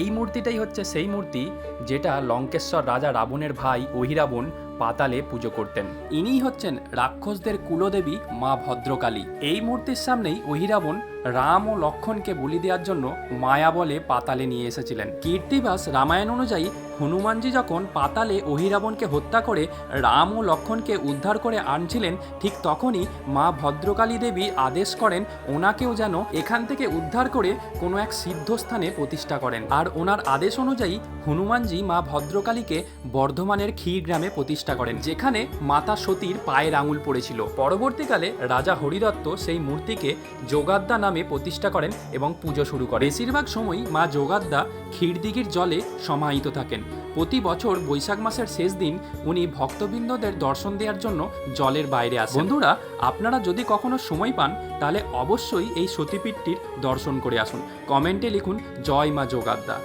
এই মূর্তিটাই হচ্ছে সেই মূর্তি যেটা লঙ্কেশ্বর রাজা রাবণের ভাই অহিরাবণ পাতালে পুজো করতেন। ইনিই হচ্ছেন রাক্ষসদের কুলদেবী মা ভদ্রকালী। এই মূর্তির সামনেই অহিরাবণ রাম ও লক্ষণকে বলি দেওয়ার জন্য মায়া বলে পাতালে নিয়ে এসেছিলেন। কীর্তিবাস রামায়ণ অনুযায়ী হনুমানজি যখন পাতালে অহিরাবণকে হত্যা করে রাম ও লক্ষণকে উদ্ধার করে আনছিলেন, ঠিক তখনই মা ভদ্রকালী দেবী আদেশ করেন ওনাকেও যেন এখান থেকে উদ্ধার করে কোনো এক সিদ্ধস্থানে প্রতিষ্ঠা করেন। আর ওনার আদেশ অনুযায়ী হনুমানজি মা ভদ্রকালীকে বর্ধমানের ক্ষীর গ্রামে প্রতিষ্ঠা করেন, যেখানে মাতা সতীর পায়ের আঙুল পড়েছিল। পরবর্তীকালে রাজা হরিদত্ত সেই মূর্তিকে যোগাদ্দা নামে প্রতিষ্ঠা করেন এবং পুজো শুরু করেন। বেশিরভাগ সময়ই মা যোগাদ্দা ক্ষীরদিঘির জলে সমাহিত থাকেন। প্রতি বছর বৈশাখ মাসের শেষ দিন উনি ভক্তবৃন্দদের দর্শন দেওয়ার জন্য জলের বাইরে আসেন। বন্ধুরা, আপনারা যদি কখনো সময় পান, তাহলে অবশ্যই এই সতীপীঠটির দর্শন করে আসুন। কমেন্টে লিখুন, জয় মা যোগাদ্দা।